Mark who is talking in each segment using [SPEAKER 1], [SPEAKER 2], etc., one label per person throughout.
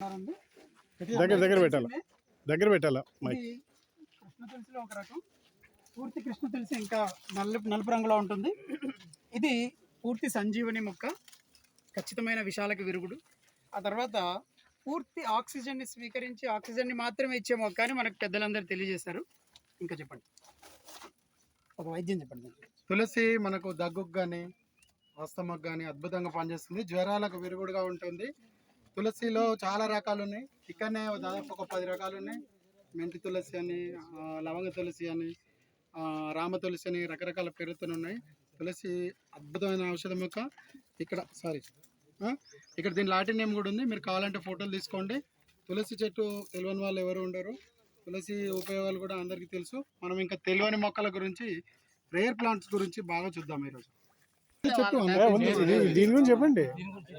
[SPEAKER 1] దగ్గర దగ్గర పెట్టాలా? దగ్గర పెట్టాలా? మైక్.
[SPEAKER 2] కృష్ణ తులసిలో ఒక రకం. పూర్తి కృష్ణ తులసి ఇంకా నలుపు నలుపు రంగులో ఉంటుంది. ఇది పూర్తి సంజీవని మొక్క ఖచ్చితమైన విషాలకు విరుగుడు. ఆ తర్వాత పూర్తి ఆక్సిజన్ని స్వీకరించి ఆక్సిజన్ని మాత్రమే ఇచ్చే మొక్క అని మనకు పెద్దలందరూ తెలియజేశారు. ఇంకా చెప్పండి. ఒక వైద్యం చెప్పండి
[SPEAKER 3] తులసి మనకు దగ్గుకు కానీ ఆస్తమకు కానీ అద్భుతంగా పనిచేస్తుంది. జ్వరాలకు విరుగుడుగా ఉంటుంది. తులసిలో చాలా రకాలు ఉన్నాయి ఇక్కడనే దాదాపు ఒక పది రకాలు ఉన్నాయి మెంతి తులసి అని లవంగ తులసి అని రామ తులసి అని రకరకాల పేరుతో ఉన్నాయి తులసి అద్భుతమైన ఔషధం యొక్క ఇక్కడ సారీ ఇక్కడ దీని లాటిన్ నేమ్ కూడా ఉంది. మీరు కావాలంటే ఫోటోలు తీసుకోండి. తులసి చెట్టు తెలియని వాళ్ళు ఎవరు ఉండరు. తులసి ఉపయోగాలు కూడా అందరికీ తెలుసు. మనం ఇంకా తెలియని మొక్కల గురించి రేర్ ప్లాంట్స్ గురించి బాగా చూద్దాం ఈరోజు. చెట్టు
[SPEAKER 1] ఉంది. ఇది- దీని గురించి చెప్పండి.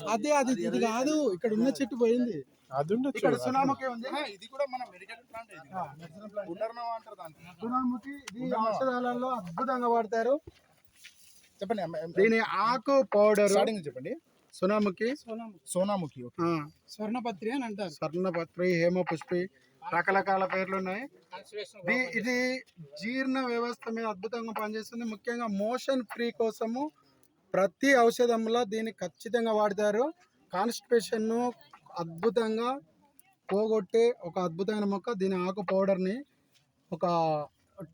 [SPEAKER 3] అదే అది ఇది కాదు. ఇక్కడ ఉన్న చెట్టు పోయింది.
[SPEAKER 1] అది ఉండొచ్చు
[SPEAKER 3] ఇక్కడ సునాముఖి ఉంది.
[SPEAKER 4] ఇది కూడా మన మెడికల్ ప్లాంట్ ఇది. పునర్నవ అంటారు దాన్ని.
[SPEAKER 3] ఔషధాలలో అద్భుతంగా వాడతారు.
[SPEAKER 4] చెప్పండి
[SPEAKER 3] దీని ఆకు పౌడర్.
[SPEAKER 4] చెప్పండి.
[SPEAKER 3] సునాముఖి
[SPEAKER 2] సోనం
[SPEAKER 4] సోనాముఖి
[SPEAKER 2] స్వర్ణపత్రి అని అంటారు.
[SPEAKER 3] స్వర్ణపత్రి హేమ పుష్పి రకరకాల పేర్లు ఉన్నాయి ఇది- ఇది జీర్ణ వ్యవస్థ మీద అద్భుతంగా పనిచేస్తుంది. ముఖ్యంగా మోషన్ ఫ్రీ కోసము ప్రతి ఔషధంలో దీన్ని ఖచ్చితంగా వాడతారు. కాన్స్టిపేషన్ అద్భుతంగా పోగొట్టే ఒక అద్భుతమైన మొక్క దీని ఆకు పౌడర్ని ఒక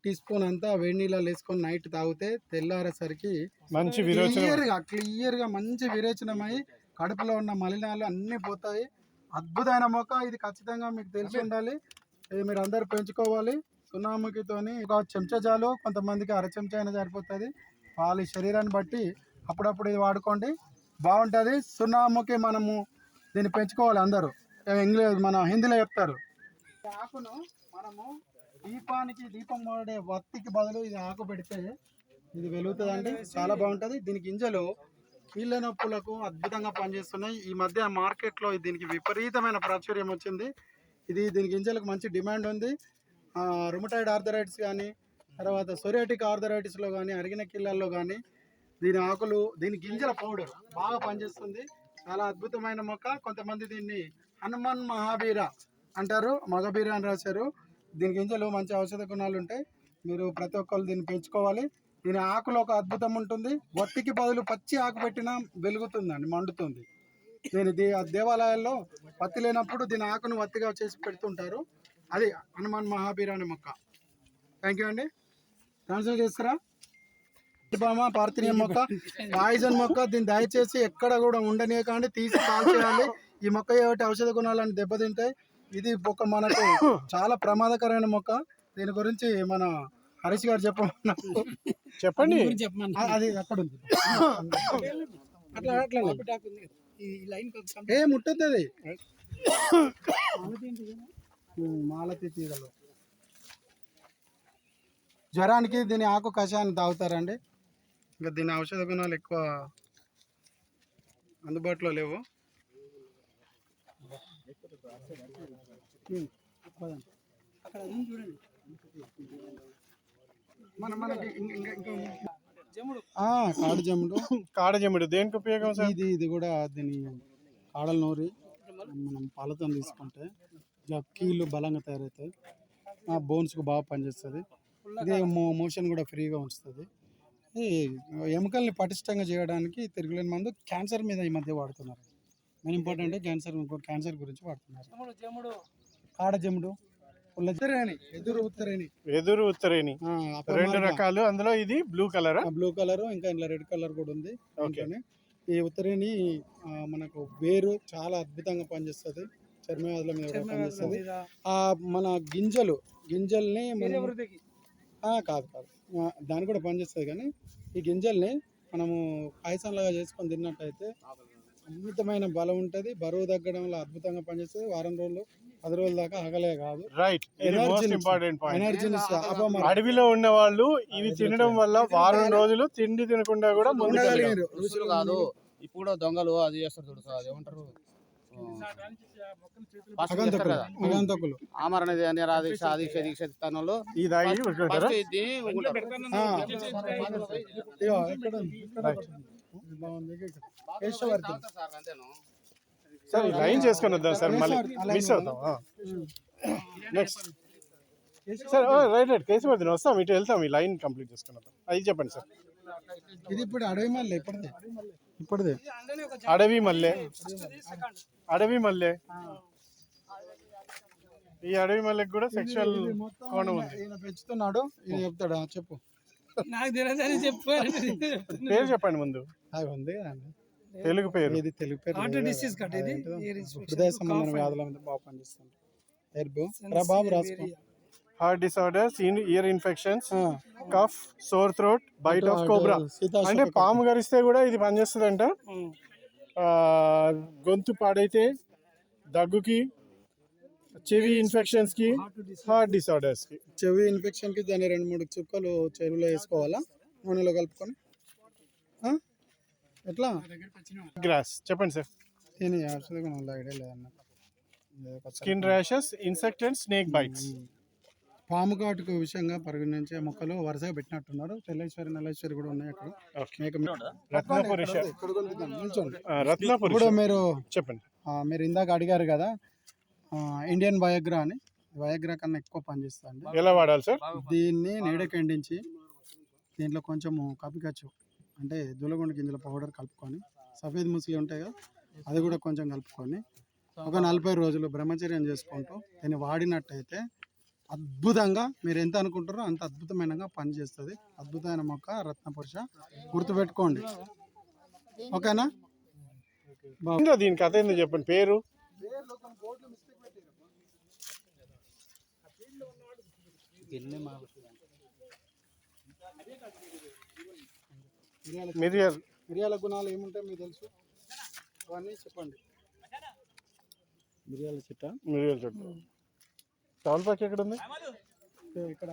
[SPEAKER 3] టీ స్పూన్ అంతా వేడి నీళ్ళలో వేసుకొని నైట్ తాగితే తెల్లారేసరికి
[SPEAKER 1] మంచి
[SPEAKER 3] క్లియర్గా క్లియర్గా మంచి విరేచనమై కడుపులో ఉన్న మలినాలు అన్నీ పోతాయి. అద్భుతమైన మొక్క ఇది ఖచ్చితంగా మీకు తెలిసి ఉండాలి. ఇది మీరు అందరు పెంచుకోవాలి. సున్నాముఖితోని ఒక చెంచా చాలు కొంతమందికి అర చెంచా అయినా సరిపోతుంది. వాళ్ళ శరీరాన్ని బట్టి అప్పుడప్పుడు ఇది వాడుకోండి. బాగుంటుంది. సున్నాముఖి మనము దీన్ని పెంచుకోవాలి అందరూ. ఇంగ్లీష్ మన హిందీలో చెప్తారు. ఆకును మనము దీపానికి దీపం వాడే వత్తికి బదులు ఇది ఆకు పెడితే ఇది వెలుగుతుందండి. చాలా బాగుంటుంది. దీని గింజలు కీళ్ళ నొప్పులకు అద్భుతంగా పనిచేస్తున్నాయి. ఈ మధ్య మార్కెట్లో దీనికి విపరీతమైన ప్రాచుర్యం వచ్చింది. ఇది దీని గింజలకు మంచి డిమాండ్ ఉంది. రుమటైడ్ ఆర్థరైటిస్ కానీ తర్వాత సొరియాటిక్ ఆర్థరైటిస్లో కానీ అరిగిన కిళ్ళల్లో కానీ దీని ఆకులు దీని గింజల పౌడర్ బాగా పనిచేస్తుంది. చాలా అద్భుతమైన మొక్క. కొంతమంది దీన్ని హనుమాన్ మహాబీర అంటారు. మగబీర అని రాశారు. దీని గింజలు మంచి ఔషధ గుణాలు ఉంటాయి. మీరు ప్రతి ఒక్కరు దీన్ని పెంచుకోవాలి. దీని ఆకులో ఒక అద్భుతం ఉంటుంది. వట్టికి బదులు పచ్చి ఆకు పెట్టినా వెలుగుతుందండి మండుతుంది. దీని దే దేవాలయాల్లో పత్తి లేనప్పుడు దీని ఆకును వత్తిగా చేసి పెడుతుంటారు. అది హనుమాన్ మహాబీర అనే మొక్క. థ్యాంక్ యూ అండి. ట్రాన్స్ఫర్ చేస్తారా? బామ పార్థినియం మొక్క పాయిజన్ మొక్క దీన్ని దయచేసి ఎక్కడ కూడా ఉండనీయకండి. తీసి కాల్ చేయాలి. ఈ మొక్క ఏమిటి ఔషధ గుణాలను దెబ్బతింటాయి? ఇది ఒక మనకు చాలా ప్రమాదకరమైన మొక్క. దీని గురించి మన హరీష్ గారు చెప్పమన్నారు.
[SPEAKER 1] చెప్పండి.
[SPEAKER 3] అది అక్కడ ఉంది. అట్లా అట్లా ఏ ముట్టద్దు అది. మాలతి తీగలు. జ్వరానికి దీని ఆకు కషాయాన్ని తాగుతారండి. ఇంకా దీని ఔషధ గుణాలు ఎక్కువ అందుబాటులో లేవు. మన మనకి ఇంకా
[SPEAKER 2] జముడు.
[SPEAKER 3] ఆ, కాడు జమ్ముడు
[SPEAKER 1] కాడజమ్ముడు దేనికి ఉపయోగం సార్?
[SPEAKER 3] ఇది ఇది కూడా దీని కాడలు నూరి. మనం పాలతో తీసుకుంటే కీళ్ళు బలంగా తయారవుతాయి. బోన్స్కి బాగా పనిచేస్తుంది. ఇది మో మోషన్ కూడా ఫ్రీగా ఉంచుతుంది. ఈ ఎముకల్ని పటిష్టంగా చేయడానికి తిరుగులేని మందు క్యాన్సర్ మీద ఈ మధ్య వాడుతున్నారు. మెయిన్ ఇంపార్టెంట్ క్యాన్సర్ క్యాన్సర్ గురించి వాడుతున్నారు.
[SPEAKER 2] జముడు జముడు.
[SPEAKER 3] ఉత్తరేణి ఎదురు ఉత్తరేణి.
[SPEAKER 1] ఎదురు ఉత్తరేని
[SPEAKER 3] ఆ,
[SPEAKER 1] రెండు. రకాలు అందులో ఇది బ్లూ కలర్
[SPEAKER 3] ఆ? బ్లూ కలర్ ఇంకా ఇందులో రెడ్ కలర్ కూడా ఉంది దీంట్లోనే. ఈ ఉత్తరేని ఆ, మనకు వేరు చాలా అద్భుతంగా పనిచేస్తుంది. చర్మవ్యాధుల మీద కూడా పనిచేస్తుంది. ఆ మన గింజలు గింజల్ని కాదు కాదు. దాని కూడా పనిచేస్తుంది కానీ ఈ గింజల్ని మనము పాయసంలాగా చేసుకొని తిన్నట్టయితే అద్భుతమైన బలం ఉంటుంది బరువు తగ్గడంలో అద్భుతంగా పనిచేస్తుంది. వారం రోజులు పది రోజుల దాకా ఆగలే కాదు.
[SPEAKER 1] రైట్ ఇంపార్టెంట్ పాయింట్
[SPEAKER 3] ఎనర్జీని
[SPEAKER 1] అడవిలో ఉన్న వాళ్ళు ఇవి తినడం వల్ల వారం రోజులు తిండి తినకుండా కూడా.
[SPEAKER 5] ఋషులు కాదు. ఇప్పుడు దొంగలు అది చేస్తారు చూడు సార్ అది ఏమంటారు ఆమరణ దీక్ష సార్
[SPEAKER 1] లైన్ చేసుకొని వద్దాం సార్ మళ్ళీ మిస్ అవుతాం. Next sir right right. Keshavardhan వస్తాం ఇటు వెళ్తాం ఈ లైన్ కంప్లీట్ చేసుకుని వద్దాం అది చెప్పండి సార్.
[SPEAKER 3] ఇది ఇప్పుడు అడవి మళ్ళీ ఇప్పటిదే. ఇప్పటిదే.
[SPEAKER 1] అడవి మల్లె. అడవి మల్లె. ఈ అడవి మల్లెకి కూడా సెక్షువల్
[SPEAKER 3] ఇది
[SPEAKER 1] కోణం ఉంది.
[SPEAKER 3] ఈయన పెంచుతున్నాడు. ఈయన చెప్తాడా? చెప్పు.
[SPEAKER 2] నాకు తెలియదని చెప్పారు
[SPEAKER 1] పేరు చెప్పండి ముందు.
[SPEAKER 3] అది ఉంది కదండి.
[SPEAKER 1] తెలుగు పేరు.
[SPEAKER 3] ఇది తెలుగు పేరు?
[SPEAKER 2] Disease
[SPEAKER 3] కదా.
[SPEAKER 2] కట్ ఇది.
[SPEAKER 3] హృదయ
[SPEAKER 2] and-
[SPEAKER 3] వ్యాధుల మీద బాగా పనిచేస్తుంది. బాబు రాసుకో.
[SPEAKER 1] Heart disorders ear infections. Cough sore throat bite of cobra అంటే పాము గరిస్తే కూడా ఇది పనిచేస్తుందంట. ఆ, గొంతు పాడైతే దగ్గుకి చెవి ఇన్ఫెక్షన్స్కి హార్ట్ డిసార్డర్స్కి.
[SPEAKER 3] చెవి ఇన్ఫెక్షన్కి దాన్ని రెండు మూడు చుక్కలు చెరువులో వేసుకోవాలా? నూనెలో కలుపుకొని? ఎట్లా?
[SPEAKER 1] గ్రాస్ చెప్పండి సార్
[SPEAKER 3] ఔషధ ఐడియా లేదన్న. కొత్త-
[SPEAKER 1] skin rashes insect and snake bites
[SPEAKER 3] పాము కాటుకు విషయంగా పరిగణించే మొక్కలు వరుసగా పెట్టినట్టున్నారు. తెల్లేశ్వరి నల్లేశ్వరి కూడా ఉన్నాయి అక్కడ. ఇప్పుడు మీరు
[SPEAKER 1] చెప్పండి.
[SPEAKER 3] మీరు ఇందాక అడిగారు కదా ఇండియన్ వయగ్రా అని. వయగ్రా కన్నా ఎక్కువ పనిచేస్తుంది
[SPEAKER 1] ఎలా వాడాలి సార్?
[SPEAKER 3] దీన్ని నీడకి ఎండించి దీంట్లో కొంచెము కప్పికచ్చు అంటే దులగొండ గింజల పౌడర్ కలుపుకొని సఫేద్ ముసలి ఉంటాయి కదా అది కూడా కొంచెం కలుపుకొని ఒక నలభై రోజులు బ్రహ్మచర్యం చేసుకుంటూ దీన్ని వాడినట్టయితే అద్భుతంగా మీరు ఎంత అనుకుంటారో అంత అద్భుతమైనగా పనిచేస్తుంది. అద్భుతమైన మొక్క రత్నపురుష గుర్తుపెట్టుకోండి. ఓకేనా?
[SPEAKER 1] ఇంకా దీని కథ ఏందో చెప్పండి. పేరు? మిరియల్.
[SPEAKER 3] మిరియాల గుణాలు ఏముంటాయి మీకు తెలుసు? అవన్నీ చెప్పండి. మిరియాల చెట్ట
[SPEAKER 1] మిరియల్ చెట్టు. తవలపాకి ఎక్కడ ఉంది
[SPEAKER 3] ఇక్కడ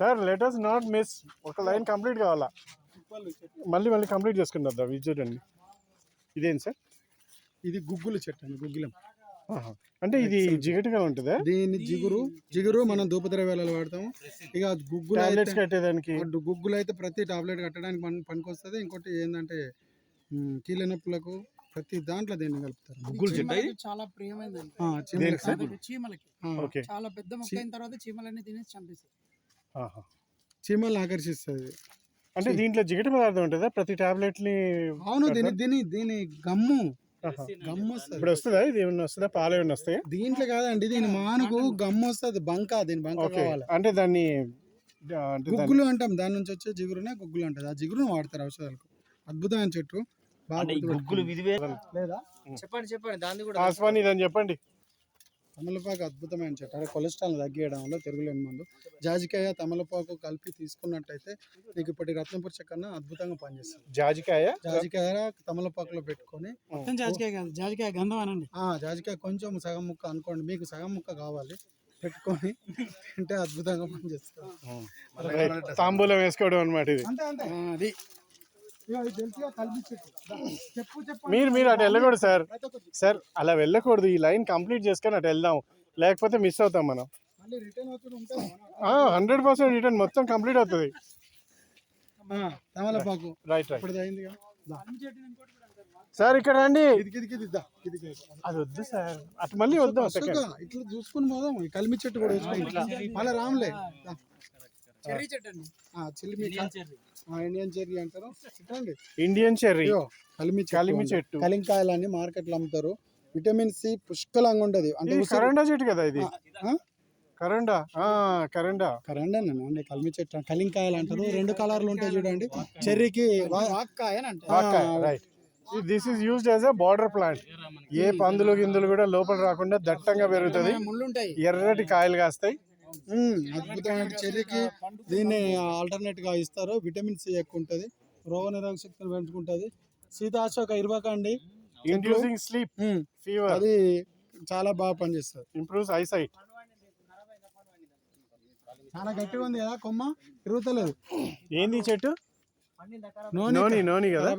[SPEAKER 1] సార్ లెటర్స్ నాట్ మిస్ ఒక లైన్ కంప్లీట్ కావాలా? మళ్ళీ మళ్ళీ కంప్లీట్ వద్దాం ఇది చూడండి ఇదేంటి సార్?
[SPEAKER 3] ఇది గుగ్గుల చెట్టు అండి గుగ్గిలం.
[SPEAKER 1] అంటే ఇది జిగటిగా ఉంటుందా?
[SPEAKER 3] దీని జిగురు జిగురు మనం ధూపద్రవ్యాలలో వాడతాము. ఇక గుగ్గులు
[SPEAKER 1] టాబ్లెట్స్ కట్టేదానికి.
[SPEAKER 3] గుగ్గులు అయితే ప్రతి టాబ్లెట్ కట్టడానికి పని పనికొస్తుంది. ఇంకోటి ఏంటంటే కీళ్ళ నొప్పులకు ప్రతి దాంట్లో దీన్ని కలుపుతారు?
[SPEAKER 1] గుగ్గులు చెట్టు.
[SPEAKER 2] చాలా ప్రియమైనది
[SPEAKER 3] ఆ, చీమలకు.
[SPEAKER 2] చాలా పెద్ద మొక్క అయిన తర్వాత చీమలన్నీ తినేసి.
[SPEAKER 3] చీమల్ని ఆకర్షిస్తుంది.
[SPEAKER 1] అంటే దీంట్లో జిగట పదార్థం ఉంటుందా? ప్రతి టాబ్లెట్ని
[SPEAKER 3] అవును దీని దీని దీని గమ్ము. గమ్ము వస్తుంది.
[SPEAKER 1] ఇప్పుడు వస్తుందా? ఇది ఏమన్నా వస్తుందా? పాలు ఏమన్నా వస్తాయా?
[SPEAKER 3] దీంట్లో కాదండి దీని మానుకు గమ్ము వస్తుంది బంక దీని బంక
[SPEAKER 1] ఓకే.
[SPEAKER 3] కావాలి.
[SPEAKER 1] అంటే దాన్ని ఆ, అంటే దాన్ని-
[SPEAKER 3] గుగ్గులు అంటాం దాని నుంచి వచ్చే జిగురునే గుగ్గులు అంటది. ఆ జిగురును వాడతారు ఔషధాలకు. అద్భుతమైన చెట్టు. గుర్తుపెట్టుకోండి. లేదా?
[SPEAKER 5] చెప్పండి చెప్పండి. దాన్ని కూడా
[SPEAKER 1] ఆస్వాని ఇదని చెప్పండి.
[SPEAKER 3] తమలపాకు అద్భుతమైన చెట్టు. అదే కొలెస్ట్రాల్ తగ్గియడం వల్ల తిరుగులేని మందు. జాజికాయ తమలపాకు కలిపి తీసుకున్నట్టయితే నీకు ఇప్పటి రత్నపురుష కన్నా అద్భుతంగా పనిచేస్తుంది.
[SPEAKER 1] జాజికాయ?
[SPEAKER 3] జాజికాయ తమలపాకులో పెట్టుకొని
[SPEAKER 2] జాజికాయ కాదు జాజికాయ గంధం అనండి.
[SPEAKER 3] ఆ జాజికాయ కొంచెం సగం ముక్క అనుకోండి. మీకు సగం ముక్క కావాలి. పెట్టుకొని తింటే అద్భుతంగా పనిచేస్తుంది.
[SPEAKER 1] తాంబూలం వేసుకోవడం అనమాట ఇది.
[SPEAKER 3] అంతే అంతే.
[SPEAKER 2] అది.
[SPEAKER 1] మీరు మీరు అటు వెళ్ళకూడదు సార్. సార్ అలా వెళ్ళకూడదు. ఈ లైన్ కంప్లీట్ చేసుకొని అటు వెళ్దాం. లేకపోతే మిస్ అవుతాం మనం. హండ్రెడ్ పర్సెంట్ రిటర్న్ మొత్తం కంప్లీట్ అవుతుంది. Right right. సార్ ఇక్కడ రండి. అది వద్దు సార్. అటు మళ్ళీ వద్దాం
[SPEAKER 3] ఇట్లా చూసుకుని పోదాం. కలిమి చెట్టు కూడా మళ్ళీ. రాములే.
[SPEAKER 2] చెర్రీ చెట్టు అండి
[SPEAKER 3] ఆ, చిలిమి ఆ, ఇండియన్ చెర్రీ అంటారు. చూడండి
[SPEAKER 1] ఇండియన్ చెర్రీ.
[SPEAKER 3] కలిమి చెట్టు
[SPEAKER 1] కలిమి. చెట్టు.
[SPEAKER 3] కలింకాయలని మార్కెట్లో అమ్ముతారు. విటమిన్ సి పుష్కలంగా ఉంటది అంటే
[SPEAKER 1] కరండా చెట్టు కదా ఇది? కరండా? ఆ కరండా.
[SPEAKER 3] కరెండేనండి అండి కలిమి చెట్టు కలింకాయలు అంటారు. రెండు కలర్లు ఉంటాయి చూడండి. చెర్రీకి
[SPEAKER 2] అని అంటారు.
[SPEAKER 1] Right this is used as a border plant ఏ పందులు గిందులు కూడా లోపల రాకుండా దట్టంగా పెరుగుతుంది. ఎర్రటి కాయలు కాస్తాయి.
[SPEAKER 3] అద్భుతమైన చెర్రీకి దీన్ని ఆల్టర్నేట్గా ఇస్తారు. విటమిన్ సి ఎక్కువ ఉంటుంది రోగ నిరోధక శక్తిని పెంచుకుంటుంది సీతాశోక ఇరవకండి
[SPEAKER 1] స్లీప్ ఫీవర్
[SPEAKER 3] అది చాలా బాగా పనిచేస్తుంది.
[SPEAKER 1] ఇంప్రూవ్స్ ఐసైట్
[SPEAKER 3] చాలా గట్టిగా ఉంది కదా కొమ్మ? తిరుగుతలేదు.
[SPEAKER 1] ఏంది చెట్టు?
[SPEAKER 3] నూనె
[SPEAKER 1] నోని కదా.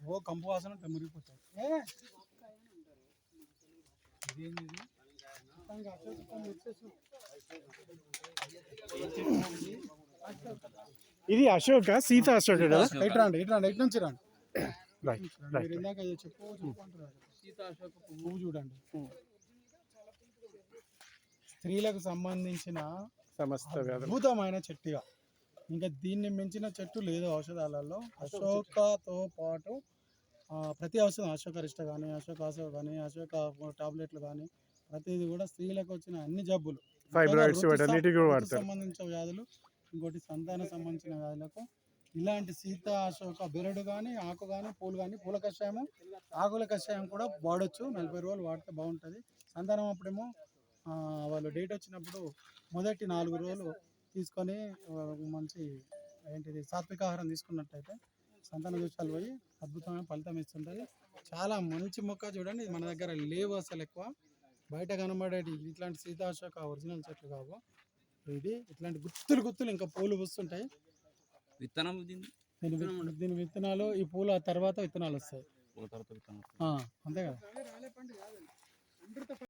[SPEAKER 3] ఓ కంపు వాసన మురిగిపోతాయి ఇది?
[SPEAKER 1] అశోక సీత అశోక
[SPEAKER 3] ఇటు రండి ఇటు రండి ఇటు నుంచి రండి. మీరు ఇందాక చెప్పు చెప్పు అంటున్నారు. పువ్వు. చూడండి. స్త్రీలకు సంబంధించిన
[SPEAKER 1] సమస్త
[SPEAKER 3] అద్భుతమైన చెట్టుగా. ఇంకా దీన్ని మించిన చెట్టు లేదు ఔషధాలలో. అశోకతో పాటు ఆ, ప్రతి ఔషధం అశోకరిష్ట కానీ అశోక అశోక కానీ అశోక టాబ్లెట్లు కానీ ప్రతిది కూడా స్త్రీలకు వచ్చిన అన్ని జబ్బులు. సంబంధించిన వ్యాధులు ఇంకోటి సంతాన సంబంధించిన వ్యాధులకు ఇలాంటి సీత అశోక బెరడు కానీ ఆకు కానీ పూలు కానీ పూల కషాయము ఆకుల కషాయం కూడా వాడొచ్చు. నలభై రోజులు వాడితే బాగుంటుంది. సంతానం అప్పుడేమో వాళ్ళు డేట్ వచ్చినప్పుడు మొదటి నాలుగు రోజులు తీసుకొని మంచి ఏంటిది సాత్విక ఆహారం తీసుకున్నట్టయితే సంతాన దోషాలు పోయి అద్భుతమైన ఫలితం ఇస్తుంటుంది. చాలా మంచి మొక్క చూడండి. మన దగ్గర లేవు అసలు ఎక్కువ. బయట కనబడేటి ఇట్లాంటి సీతాశోక ఒరిజినల్ చెట్లు కావు. ఇది ఇట్లాంటి గుత్తులు గుత్తులు ఇంకా పూలు వస్తుంటాయి
[SPEAKER 5] విత్తనం
[SPEAKER 3] దీని దీని విత్తనాలు ఈ పూల తర్వాత విత్తనాలు వస్తాయి. ఆ, అంతే కదా.